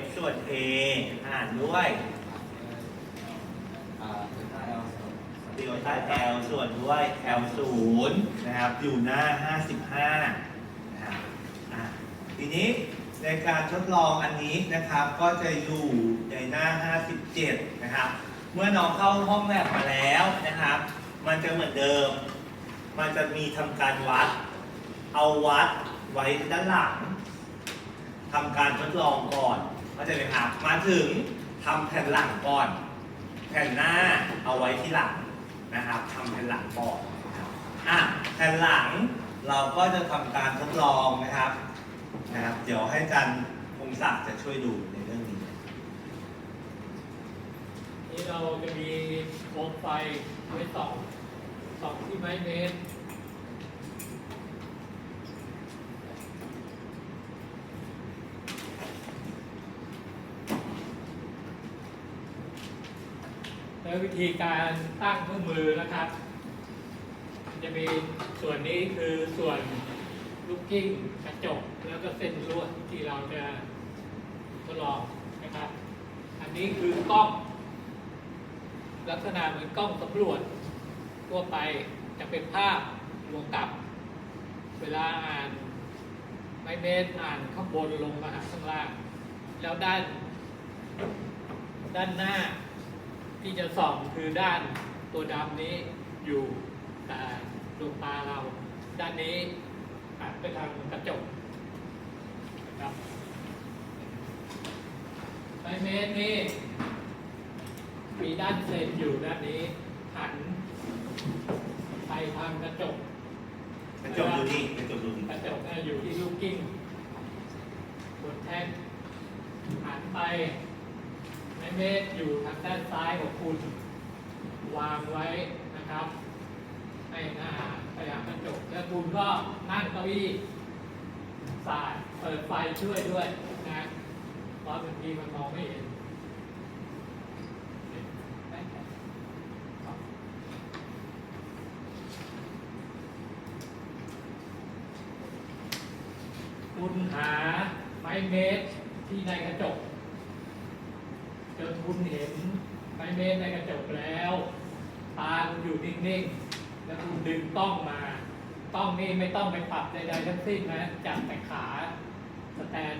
f ส่วน a หารด้วยอ่าเทต้าเอลเดลต้ L ส่วนด้วย L ศูนย์นะครับ อยู่หน้า 55นะครับอะทีนี้ในการทดลองอันนี้นะครับ ก็จะอยู่ในหน้า 57 นะครับ เมื่อน้องเข้าห้องแลบมาแล้วนะครับ มันจะเหมือนเดิม มันจะมีทำการวัด เอาวัดไว้ด้านหลังทำการทดลองก่อน เข้าใจไหมครับมาถึงทำแผ่นหลังก่อน แผ่นหน้าเอาไว้ที่หลังนะครับทำแผ่นหลังก่อนอะแผ่นหลังเราก็จะทำการทดลองนะครับนะครับ เดี๋ยวให้จันพงศักดิ์จะช่วยดูในเรื่องนี้นี่เราจะมีโคมไฟไว้สองสองที่ไม้เมตร แล้ววิธีการตั้งเครื่องมือนะครับ จะมีส่วนนี้คือส่วนลูกกิ้งกระจกแล้วก็เส้นลวดที่เราจะทดลองนะครับ อันนี้คือกล้อง ลักษณะเหมือนกล้องสำรวจ ทั่วไปจะเป็นภาพรวงกลับ เวลาอ่านไม้เมตรอ่านข้างบนลงมาหาข้างล่าง แล้วด้าน ด้านหน้า ที่จะส่องคือด้านตัวดำนี้อยู่แต่ดวงตาเรา ด้านนี้หันไปทางกระจกนะครับไม้เมตรนี่มีด้านเซนอยู่ด้านนี้หันไปทางกระจกกระจกดูนี่กระจกดูนี่กระจกเนี่ยอยู่ที่ลูกกิ้งบนแท่นหันไปไม้เมตรอยู่ทางด้านซ้ายของคุณ วางไว้นะครับให้หน้าไปหากระจกแล้วคุณก็นั่งเก้าอี้สายเปิดไฟช่วยด้วยนะเพราะบางทีมันมองไม่เห็นคุณหาไม้เมตรที่ในกระจก จนคุณเห็นไมเมตรในกระจกแล้ว ตาคุณอยู่นิ่งๆ แล้วคุณดึงต้องมา ต้องนี่ไม่ต้องไปปรับใดๆทั้งสิ้นนะจับแต่ขาสแตน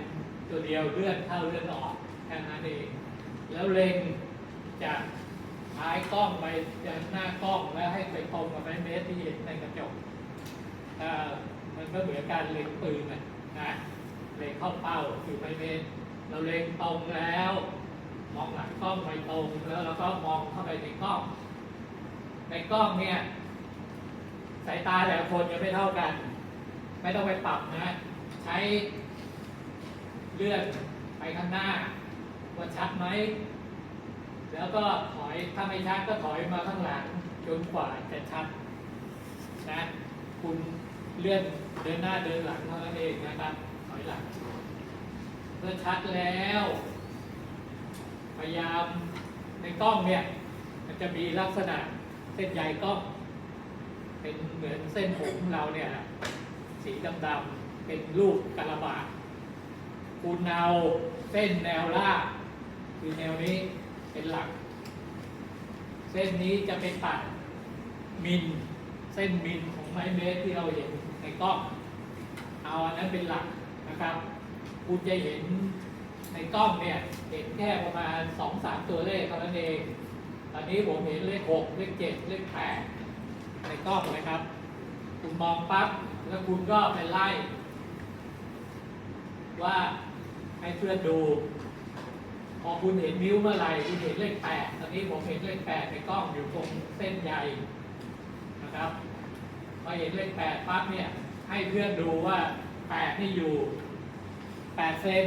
ตัวเดียวเลื่อนเข้าเลื่อนออกแค่นั้นเอง แล้วเล็งจากท้ายกล้องไปยังหน้ากล้องแล้วให้ไปตรงกับไม้เมตรที่เห็นในกระจกมันก็เหมือนการเล็งปืนนะนะเล็งเข้าเป้าคือไม้เมตรเราเล็งตรงแล้ว มองหลังกล้องไปตรงแล้วเราก็มองเข้าไปในกล้อง ในกล้องเนี่ยสายตาแต่ละคนจะไม่เท่ากัน ไม่ต้องไปปรับนะ ใช้เลื่อนไปข้างหน้าว่าชัดไหม แล้วก็ถอยถ้าไม่ชัดก็ถอยมาข้างหลังจนกว่าจะชัดนะคุณเลื่อนเดินหน้าเดินหลังเท่านั้นเองนะครับถอยหลังเมื่อชัดแล้ว พยายามในกล้องเนี่ย มันจะมีลักษณะเส้นใยกล้อง เป็นเหมือนเส้นผมเราเนี่ยสีดำๆเป็นรูปกระบาดคุณเอาเส้นแนวลากคือแนวนี้เป็นหลัก เส้นนี้จะเป็นตัดมินเส้นมินของไม้เมตรที่เราเห็นในกล้อง เอาอันนั้นเป็นหลักนะครับ คุณจะเห็น ในกล้องเนี่ยเห็นแค่ประมาณสองสามตัวเลขเท่านั้นเองตอนนี้ผมเห็นเลขหกเลขเจ็ดเลขแปดในกล้องนะครับ คุณมองปั๊บแล้วคุณก็ไปไล่ ว่าให้เพื่อนดู พอคุณเห็นนิ้วเมื่อไหร่คุณเห็นเลขแปดตอนนี้ผมเห็นเลขแปดในกล้องอยู่ตรงเส้นใยนะครับพอเห็นเลขแปดปั๊บเนี่ยให้เพื่อนดูว่าแปดนี่อยู่แปดเซน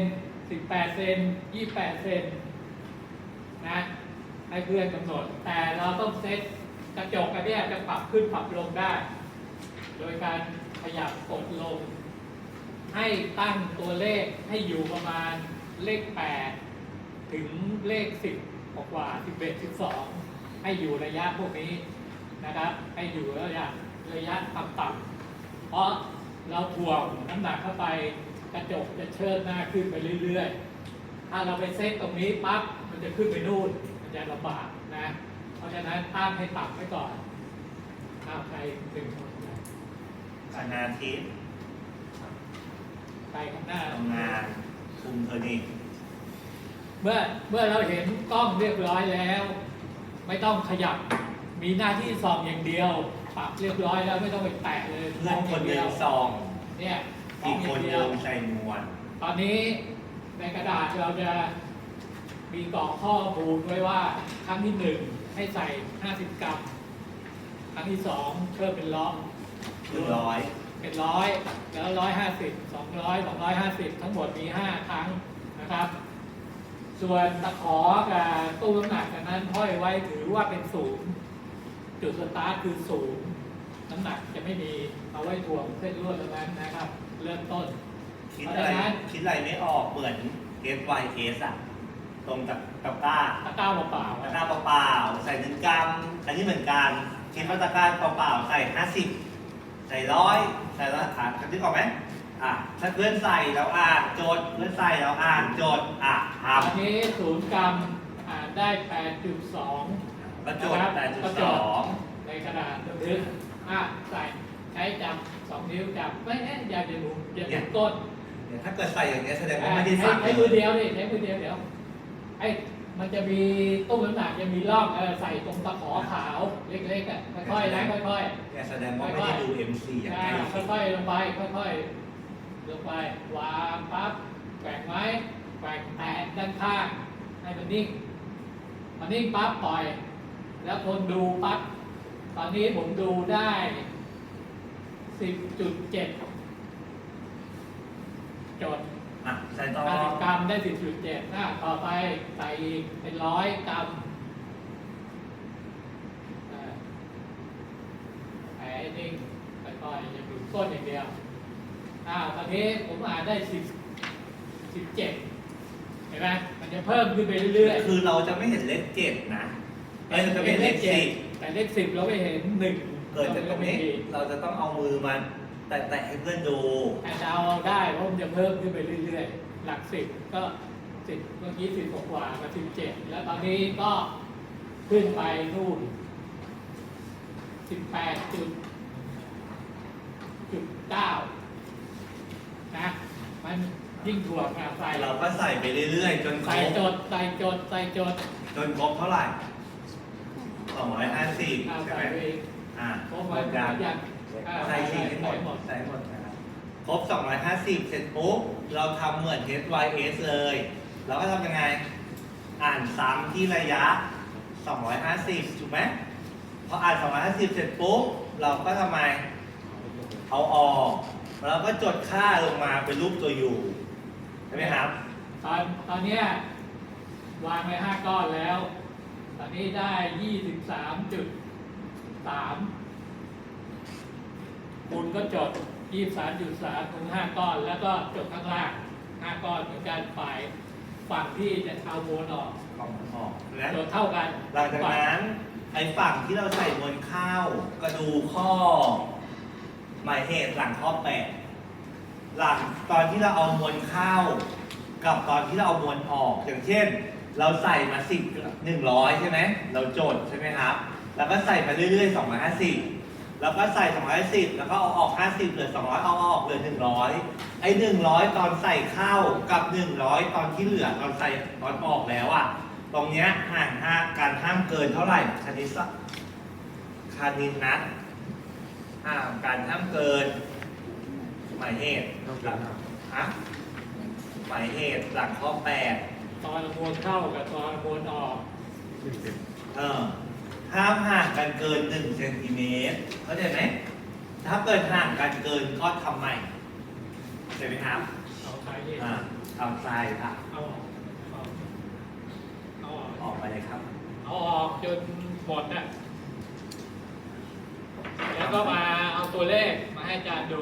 สิบแปดเซนยี่แปดเซนนะให้เพื่อนกำหนด แต่เราต้องเซตกระจกกันเนี่ยจะปรับขึ้นปรับลงได้ โดยการขยับกดลง ให้ตั้งตัวเลขให้อยู่ประมาณเลขแปดถึงเลขสิบกว่าสิบเอ็ดสิบสองให้อยู่ระยะพวกนี้นะครับ ให้อยู่ระยะระยะต่ำๆเพราะเราถ่วงน้ำหนักเข้าไป กระจกจะเชิดหน้าขึ้นไปเรื่อยๆ ถ้าเราไปเซตตรงนี้ปั๊บมันจะขึ้นไปนู่น มันจะลำบากนะ เพราะฉะนั้นตั้งให้ต่ำไว้ก่อนข้าวใครถึงคนนะคณาทิพย์ไปข้างหน้า ทำงานคุมเธอนี่เมื่อเมื่อเราเห็นกล้องเรียบร้อยแล้ว ไม่ต้องขยับ มีหน้าที่ส่องอย่างเดียวปรับเรียบร้อยแล้วไม่ต้องไปแตะเลยเพื่อนคนหเดีนึ่ยงวซองเนี่ยม อีอกงอคย่านงหเดีนึ่ยวงใส่หมวกตอนนี้ในกระดาษเราจะมีกรอกข้อมูลไว้ว่าครั้งที่หนึ่งให้ใส่ 50 กรัม ครั้งที่สองเพิ่มเป็นร้อยหนึ่งร้อยเป็นร้อยแล้วร้อยห้าสิบสองร้อยสองร้อยห้าสิบทั้งหมดมีห้าครั้งนะครับ ส่วนตะขอกับตู้น้ำหนักอันนั้นห้อยไว้ถือว่าเป็นศูนย์จุดสตาร์ทคือศูนย์น้ำหนักจะไม่มีเอาไว้ถ่วงเส้นลวดตรงนั้นนะครับ เริ่มต้น คิดอะไร คิดอะไรไม่ออกเหมือน S Y S อะตรงกับตะกร้าตะกร้าเปล่าๆตะนะกร้าเปล่าๆใส่หนึ่งกรัมอันนี้เหมือนกันคิดว่าตะกร้าเปล่าๆใส่ห้าสิบใส่ร้อยใส่ร้อยอ่านคำที่ก่อนไหมอะถ้าเพื่อนใส่แล้วอ่านโจทย์เพื่อนใส่แล้วอ่านโจทย์อะทอันนี้ศูนย์กรัมอ่านได้ 8.2ำก็โจทย์นะครับแปดจุดก็สจอดงในกระดาษบันทึกอะใส่ ใช้จับสองนิ้วจับไม่เอ๊ะอย่าจะหนุนอย่าหนุนก้นเนี่ยถ้าเกิดใส่อย่างนี้ยแสดงว่าอะไม่ได้ใช้สั่งใช้มือเดียวดิใช้มือเดียวเดี๋ยวไอ้มันจะมีตู้น้ำหนักจะมีร่องเออใส่ตรงตะขอขาวเล็กๆอะค่อยๆนะค่อยๆเนี่ยแสดงว่าไม่ได้ดู MC อย่างอ่าใกล้ชิดค่อยๆลงไปค่อยๆลงไปวางปั๊บแกว่งไว้แกว่งแตะด้านข้างให้มันนิ่งมันนิ่งปั๊บปล่อย แล้วคนดูปั๊บตอนนี้ผมดูได้ สิบจุดเจ็ดจดอะใส่ต่อห้าสิบกรัมได้สิบจุดเจ็ดนะต่อไปใส่อีกเป็นร้อยกรัมอ่าแผลนิ่งค่อยๆอย่าหยุดก้นอย่างเดียวอ่าตอนนี้ผมอ่านได้สิบสิบเจ็ดเห็นไหมมันจะเพิ่มขึ้นไปเรื่อยๆคือเราจะไม่เห็นเลขเจ็ดนะเอ้ยเราจะไม่เห็นเลขสิบแต่เลขสิบเราไม่เห็นหนึ่ง เกิดจากตรงนี้ เราจะต้องเอามือมาแตะๆให้เพื่อนดู แต่จะเอาได้เพราะมันจะเพิ่มขึ้นไปเรื่อยๆ หลักสิบก็สิบเมื่อกี้สิบกว่าๆมาสิบเจ็ดแล้วตอนนี้ก็ขึ้นไปนู่นสิบแปดจุดจุดเก้านะมันยิ่งถ่วงอะใส่เราก็ใส่ไปเรื่อยๆ จนครใส่บจดใส่จดใส่จดจนครบเท่าไหร่สองร้อยห้าสิบเอาใช่ใส่ไหมไปอีก อ่าครบหไว้มดยัยังงอ่าใส่สี่ให้หมดใส่หมดใส่หมดนะครับครบ 250 เสร็จปุ๊บ เราทำเหมือน HYS เลย เราก็ทำยังไง อ่านซ้ำที่ระยะ 250 ถูกไหมพออ่าน 250 เสร็จปุ๊บ เราก็ทำไม เอาออกแล้วก็จดค่าลงมาเป็นรูปตัวอยู่ใช่ไหมครับ ตอนตอนเนี้ยวางไว้ห้าก้อนแล้ว ตอนนี้ได้ยี่ สิบสามจุดสามคุณก็จดยี่สามจุดสามถึงห้าก้อน แล้วก็จดข้างล่างห้าก้อนเหมือนกันฝ่ายฝั่งที่จะเอาโมนออกกล่องออกแล้วจดเท่ากันหลังจากนั้น ไอ้ฝั่งที่เราใส่มวลข้าวก็ดูข้อ หมายเหตุหลังข้อแปดหลังตอนที่เราเอามวลข้าว กับตอนที่เราเอามวลออกอย่างเช่น เราใส่มาสิบหนึ่งร้อยใช่ไหมเราจดใช่ไหมครับ แล้วก็ใส่มาเรื่อยๆสองร้อยห้าสิบแล้วก็ใส่สองร้อยสิบแล้วก็เอาออกห้าสิบเหลือสองร้อยเอาออกเหลือหนึ่งร้อยไอ้หนึ่งร้อยตอนใส่ข้าวกับหนึ่งร้อยตอนที่เหลือตอนใส่ตอนออกแล้วอะตรงเนี้ยห่างห้าการห้ามเกินเท่าไหร่คณิตศาสตร์คณิตนัดห้ามการห้ามเกิน หมายเหตุฮะหมายเหตุหลังข้อแปดตอนโมนเข้ากับตอนโมนออกเออ ห้ามห่างกันเกิน1เซนติเมตรเข้าใจไหมถ้าเกิดห่างกันเกินก็ทำใหม่เข้าใจไหมครับเอาใช้เองอ่าเอาทรายค่ะเอาออกเอาเอาออกออกไปเลยครับ เอาออกจนหมดน่ะแล้วก็มาเอาตัวเลขมาให้อาจารย์ดู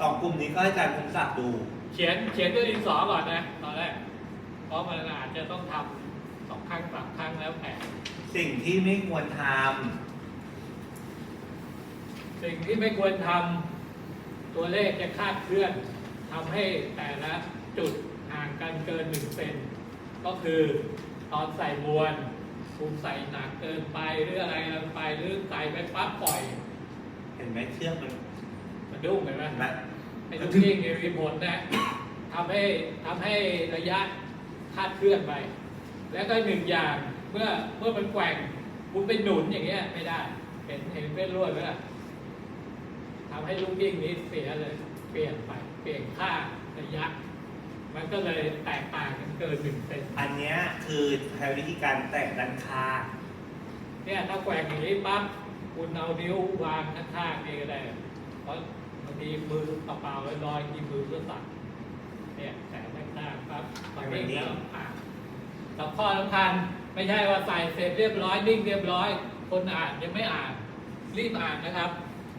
สองกลุ่มนี้ก็ให้อาจารย์คงศักดิ์ดูเขียนเขียนด้วยดินสอก่อนนะตอนแรกเพราะมันอาจจะต้องทำสองครั้งสามครั้งแล้วแต่ สิ่งที่ไม่ควรทสิ่งที่ไม่ควรทำตัวเลขจะคาดเคลื่อนทำให้แต่ละจุดห่างางกันเกินหนึ่งเซนก็คือตอนใส่มวลคุณใส่หนักเกินไปหรืออะไรลงไปหรือใส่ไปปั๊บปล่อยเห็นไหมเชือกมันมันดุ้งเห็นไหม เห็นไหมไอ้ลูกกิ้งเนี่ยมีผลนะทำให้ทำให้ระยะคาดเคลื่อนไป แล้วก็หนึ่งอย่าง เมื่อเมื่อมันแกว่งคุณไปหนุนอย่างเงี้ยไม่ได้ เห็นเห็นเป็นรวดไหมล่ะทำให้ลูกกิ้งนี้เสียเลย เปลี่ยนไปเปลี่ยนค่าระยะ มันก็เลยแตกต่างกันเกินหนึ่งเซนอันเนี้ยคือใช้วิธีการแตกด้านข้างเนี่ยถ้าแกว่งอย่างนี้ปั๊บคุณเอานิ้ววางข้างๆนี่ก็ได้เพราะบางทีมือเปล่าๆลอยๆที่มือก็สั่นเนี่ยแต่ข้างหน้าปั๊บตอนนี้แล้วอ่านกับข้อสำคัญ ไม่ใช่ว่าใส่เสร็จเรียบร้อยนิ่งเรียบร้อย คนอ่านยังไม่อ่านรีบอ่านนะครับ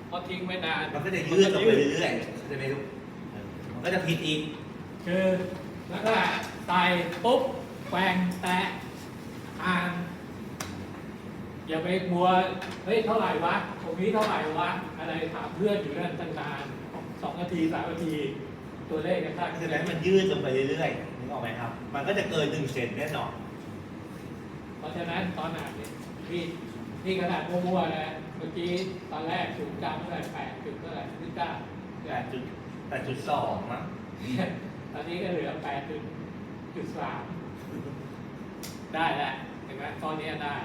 เพราะทิ้งไว้นานมันก็จะยืดออกไปเรื่อยๆเข้าใจไหมลูกเออมันก็จะผิดอีกคือแล้วก็ใส่ปุ๊บแกว่งแตะอ่าน อย่าไปมัวเฮ้ยเท่าไหร่วะตรงนี้เท่าไหร่วะอะไรถามเพื่อนอยู่นั่นตั้งนานสองนาทีสามนาทีตัวเลขกันตั้งฉะนั้นมันยืดลงไปเรื่อยๆนึกออกไหมครับ มันก็จะเกินหนึ่งเซนแน่นอนเพ ราะฉะนั้นตอนอ่านเนี่ยพี่พี่ขนาดมั่วๆนะเมื่อกี้ตอนแรกศูนย์กลางเท่าไหร่แปดจุดเท่าไหร่ที่เก้าแปดจุดแปดจุดสองมั้งตอนนี้ก็เหลือแปดจุดจุดสามได้แล้วเห็นไหมตอนนี้ได้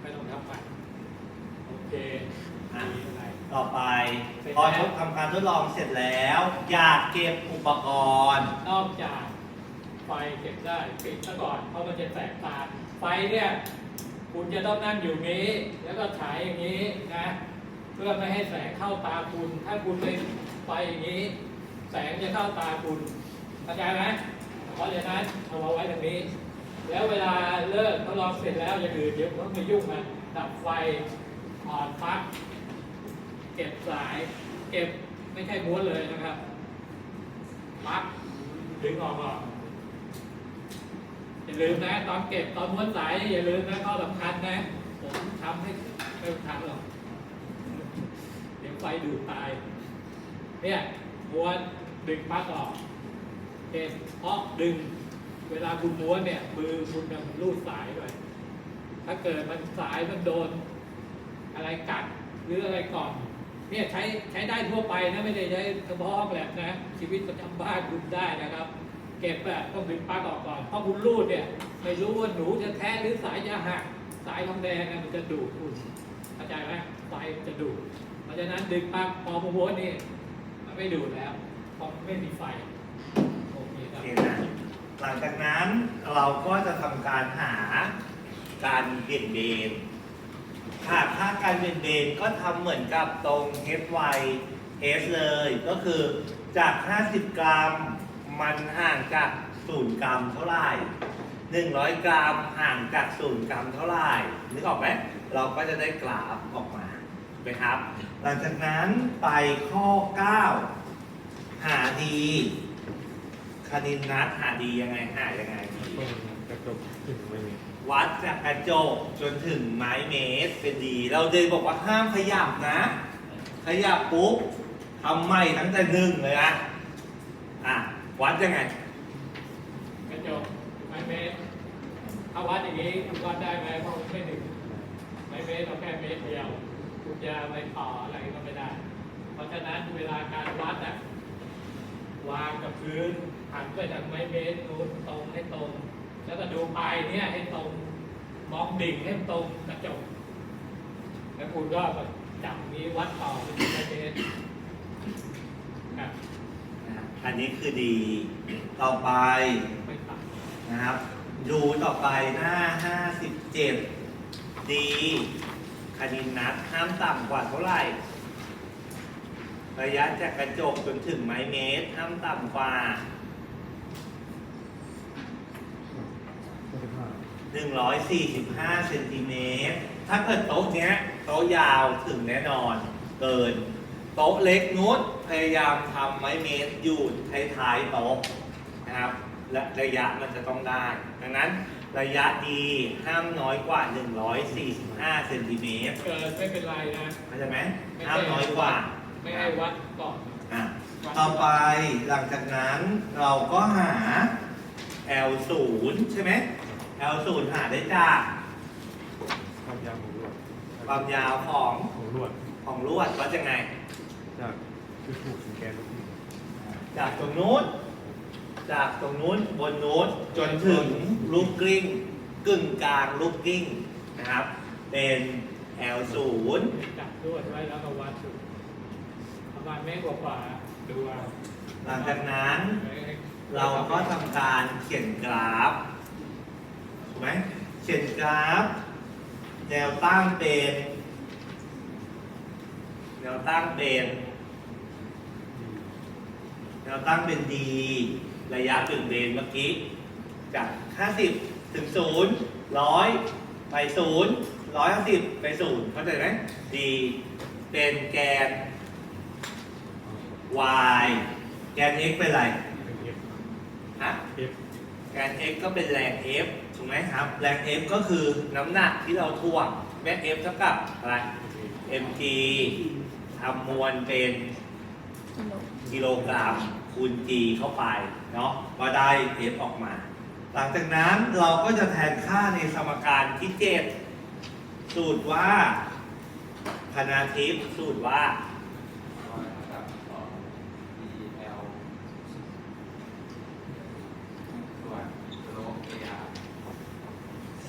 ไม่ต้องทำใหม่โอเคอะมีอะไร ต่อไปเสร็จพอแล้วทำการทดลองเสร็จแล้ว อยากเก็บอุปกรณ์ นอกจาก ไฟเก็บได้ปิดซะก่อนเพราะมันจะแสบตาไฟเนี่ยคุณจะต้องนั่งอยู่นี้ แล้วก็ฉายอย่างนี้นะเพื่อไม่ให้แสงเข้าตาคุณ ถ้าคุณไปไฟอย่างนี้ แสงจะเข้าตาคุณเข้าใจไหมเพราะฉะนั้นเอามาไว้ตรงนี้ แล้วเวลาเลิกทดลองเสร็จแล้วอย่าอื่นเดี๋ยวผมไปยุ่งมันดับไฟออนปลั๊กเก็บสาย เก็บไม่ใช่ม้วนเลยนะครับปลั๊กดึงออกก่อน อย่าลืมนะ ตอนเก็บตอนม้วนสายอย่าลืมนะข้อสำคัญนะ ผมทำให้ไม่ทันหรอกเดี๋ยวไฟดูดตาย เนี่ยม้วนดึงปลั๊กออกเก็บเพราะดึง เวลาคุณม้วนเนี่ยมือคุณเนี่ยมันรูดสายด้วยถ้าเกิดมันสายมันโดน อะไรกัดหรืออะไรก่อนเนี่ยใช้ใช้ได้ทั่วไปนะไม่ได้ใช้เฉพาะห้องแลบนะ ชีวิตประจำบ้านคุณได้นะครับ เก็บแบบต้องดึงปลั๊กออกก่อนเพราะคุณรูดเนี่ยไม่รู้ว่าหนูจะแท้หรือสายจะหักสายทองแดงมันจะดูดคุณเข้าใจไหมไฟมันจะดูดเพราะฉะนั้นดึงปลั๊กพอม้วนนี่มันไม่ดูดแล้วเพราะไม่มีไฟโอเคครับหลังจากนั้นเราก็จะทำการหาการเบี่ยงเบนหากค่าการเบี่ยงเบนก็ทำเหมือนกับตรง hy s เลย ก็คือจาก 50 กรัม มันห่างจาก0กรัมเท่าไหร่100กรัมห่างจาก0กรัมเท่าไหร่นึกออกไหมเราก็จะได้กราฟออกมาถูกไหมครับ หลังจากนั้นไปข้อ 9 หาดีคณินนัดหาดียังไงหายังไงดีกระจกถึงไม่มีวัดจากกระจกจนถึงไม้เมตรเป็นดี เราเลยบอกว่าห้ามขยับนะ ขยับปุ๊บทำใหม่ตั้งแต่หนึ่งเลยนะอะ วัดยังไง กระจกไม้เมตรถ้าวัดอย่างนี้คุณวัดได้ไหมเพราะมันไม่ถึงไม้เมตรเราแค่เมตรเดียว คุณจะไปต่ออะไรก็ไม่ได้ เพราะฉะนั้นเวลาการวัดอะวางกับพื้นหันไปทางไม้เมตรนู้นตรงให้ตรง แล้วก็ดูปลายเนี่ยให้ตรง มองดิ่งให้ตรงกระจกแล้วคุณก็จับนี้วัดต่อเป็นไม้เมตรครับ อันนี้คือดี ต่อไปนะครับ ดูต่อไปหน้า 57 ดี คณินนัดห้ามต่ำกว่าเท่าไหร่ ระยะจากกระจกจนถึงไม้เมตร ห้ามต่ำกว่า 145เซนติเมตร ถ้าเกิดโต๊ะเนี้ย โต๊ะยาวถึงแน่นอน เกิน โต๊ะเล็กนุด พยายามทำไม้เมตรอยู่ท้ายๆโต๊ะนะครับ และระยะมันจะต้องได้ ดังนั้นระยะดีห้ามน้อยกว่า 145เซนติเมตรเกิดไม่เป็นไรนะ เข้าใจไหมไม่ห้ามน้อยกว่า ไม่ให้วัดก่อน อะต่อไปหลังจากนั้นเราก็หา L ศูนย์ใช่ไหม L ศูนย์หาได้จากความยาวของลวดความยาวของของลวดของลวดวัดยังไงจาก จุดถูกถึงแกนลูกนี้จากตรงนู้น จากตรงนู้นบนนู้นจนถึงลูกกลิ้ง กึ่งกลางลูกกลิ้งนะครับ เป็น L ศูนย์จับด้วยไว้แล้วก็วัดดูประมาณเมตรกว่าๆดูเอาหลังจากนั้นเราก็ทำการเขียนกราฟถูกไหมเขียนกราฟ แนวตั้งเป็น แนวตั้งเป็นแน วตั้งเป็น d ระยะถึงเบนเมื่อกี้ จาก 50 ถึง 0 100 ไป 0 150 ไป 0 เข้าใจไหม d เป็นแกน y แกน x เป็นอะไรเป็นเอฟฮะเอฟแกน x ก็เป็นแรง f ถูกไหมครับ แรง f ก็คือน้ำหนักที่เราถ่วงแม่ f เท่ากับอะไร mg ทำมวลเป็นกิโลกรัม คูณ g เข้าไปเนาะก็ได้ f ออกมา หลังจากนั้นเราก็จะแทนค่าในสมการที่7สูตรว่าคณาทิพย์สูตรว่า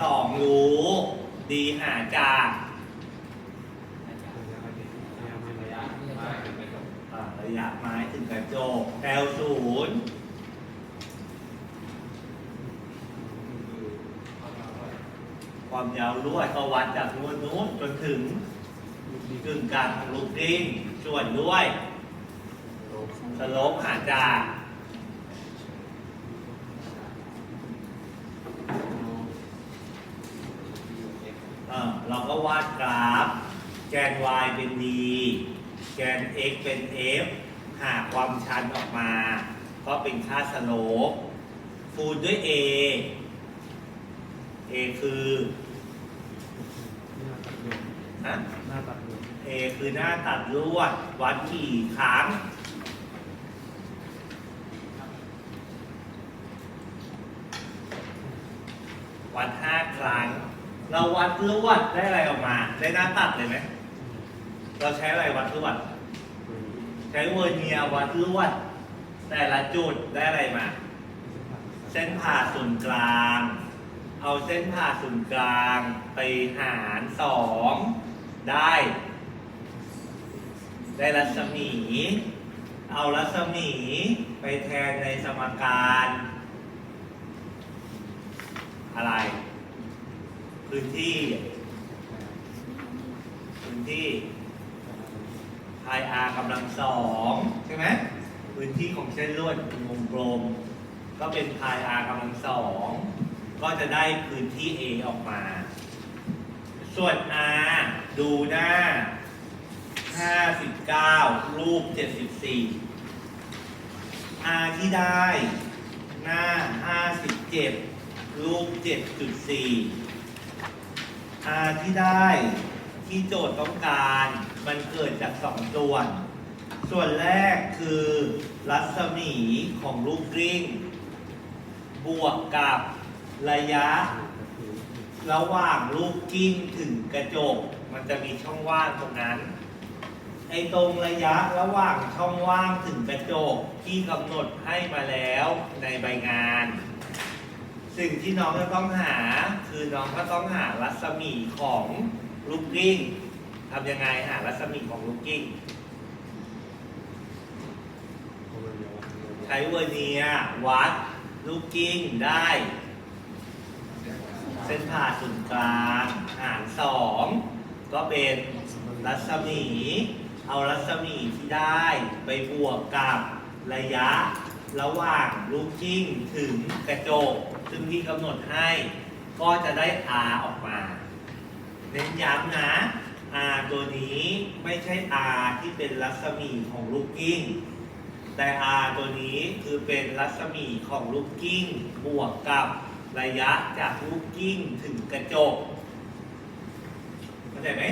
สองรู้ดีหาจาก ระยะระยะไม่ระยะ อ่า ระยะไม้ถึงกระจก L ศูนย์ความยาวลวดก็วัดจากนวดนู้นจนถึงกึ่งกลางของลูกดิ้งส่วนด้วยสโลปหาจากเราก็วาดกราฟแกน y เป็น d แกน x เป็น f หาความชันออกมา ก็เป็นค่าสโลปคูณด้วย a a คือหน้าตัดลวดฮะ หน้าตัดลวด A คือหน้าตัดลวด วัดกี่ครั้ง วัดห้าครั้ง เราวัดลวดได้อะไรออกมา ได้หน้าตัดเลยไหม เราใช้อะไรวัดลวดใช้เวอร์เนียวัดลวดแต่ละจุดได้อะไรมา เส้นผ่าศูนย์กลาง เอาเส้นผ่าศูนย์กลางไปหารสองได้ ได้รัศมี เอารัศมีไปแทนในสมการ อะไร พื้นที่พื้นที่ พาย r กำลังสองใช่ไหมพื้นที่ของเส้นลวดเป็นวงกลม ก็เป็นพาย r กำลังสองก็จะได้พื้นที่ a ออกมา ส่วน r ดูหน้า 59 รูป 74 r ที่ได้หน้า 57 รูป 7.4 r ที่ได้ที่โจทย์ต้องการ มันเกิดจากสองส่วน ส่วนแรกคือรัศมีของลูกกลิ้ง บวกกับระยะ ระหว่างลูกกลิ้งถึงกระจก มันจะมีช่องว่างตรงนั้น ไอ้ตรงระยะระหว่างช่องว่างถึงกระจกที่กำหนดให้มาแล้วในใบงาน สิ่งที่น้องจะต้องหาคือน้องก็ต้องหารัศมีของลูกกลิ้ง ทำยังไงหารัศมีของลูกกิ้ง ใช้เวอร์เนียร์วัดลูกกิ้งได้ เส้นผ่าศูนย์กลางหารสองก็เป็นรัศมี เอารัศมีที่ได้ไปบวกกับระยะระหว่างลูกกิ้งถึงกระจก ซึ่งที่กำหนดให้ ก็จะได้ R ออกมา เน้นย้ำนะ R ตัวนี้ไม่ใช่ R ที่เป็นรัศมีของลูกกิ้ง แต่ R ตัวนี้คือเป็นรัศมีของลูกกิ้ง บวกกับระยะจากลูกกิ้งถึงกระจกเข้าใจไหม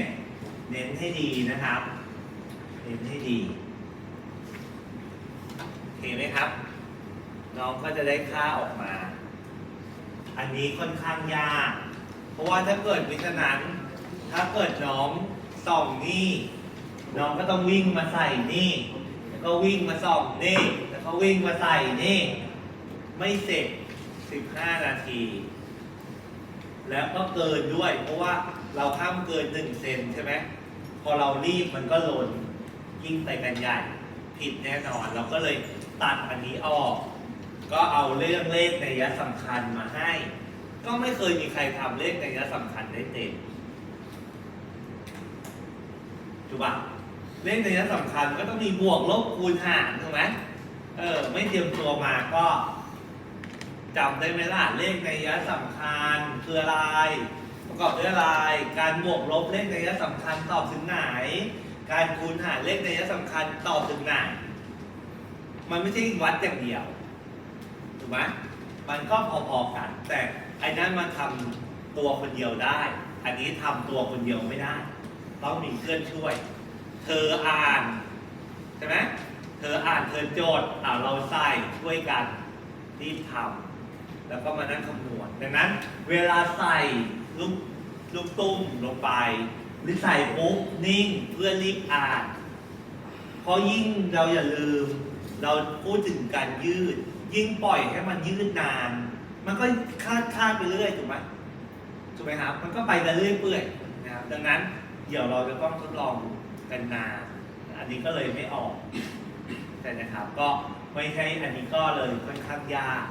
เน้นให้ดีนะครับ เน้นให้ดีโอเคไหมครับ น้องก็จะได้ค่าออกมา อันนี้ค่อนข้างยาก เพราะว่าถ้าเกิดมิฉะนั้น ถ้าเกิดน้องส่องนี่ น้องก็ต้องวิ่งมาใส่นี่ แล้วก็วิ่งมาส่องนี่ แล้วก็วิ่งมาใส่นี่ ไม่เสร็จ 15 นาที แล้วก็เกินด้วย เพราะว่าเราห้ามเกิน1เซนใช่ไหมพอเรารีบมันก็หล่นยิ่งไปกันใหญ่ ผิดแน่นอน เราก็เลยตัดอันนี้ออก ก็เอาเรื่องเลขในยะสำคัญมาให้ ก็ไม่เคยมีใครทำเลขในยะสำคัญได้เต็ม ถูกปะเลขในยยะสำคัญก็ต้องมีบวกลบคูณหารถูกไหมเออไม่เตรียมตัวมาก็จำได้ไหมล่ะเลขในยะสำคัญคืออะไรประกอบด้วยอะไร การบวกลบเลขในยะสำคัญตอบถึงไหน การคูณหารเลขในยยะสำคัญตอบถึงไหน มันไม่ใช่วัดอย่างเดียวถูกไหมมันก็พอๆกัน แต่ไอ้นั้นมันทำตัวคนเดียวได้ อันนี้ทำตัวคนเดียวไม่ได้ ต้องมีเพื่อนช่วย เธออ่านใช่ไหมเธออ่านเธอโจทย์อ่าเราใส่ช่วยกันรีบทำแล้วก็มานั่งคำนวณดังนั้น เวลาใส่ลูกลูกตุ้มลงไป หรือใส่ปุ๊บนิ่งเพื่อรีบอ่านเพราะยิ่งเราอย่าลืม เราพูดถึงการยืด ยิ่งปล่อยให้มันยืดนาน มันก็คาดคาดไปเรื่อยถูกไหมถูกไหมครับ มันก็ไปกันเรื่อยเปื่อยนะครับดังนั้น เดี๋ยวเราจะต้องทดลองกันนานอันนี้ก็เลยไม่ออกแต่นะครับ ก็ไม่ใช่อันนี้ก็เลยค่อนข้างยาก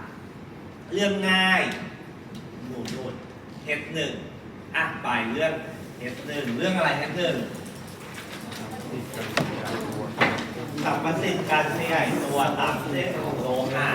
เรื่องง่ายหนูนุดเฮดหนึ่งอะไปเรื่องเฮดหนึ่งเรื่องอะไรเฮดหนึ่งที่จะสรรพสิ่งการขยายตัวตามเส้นของโลหะ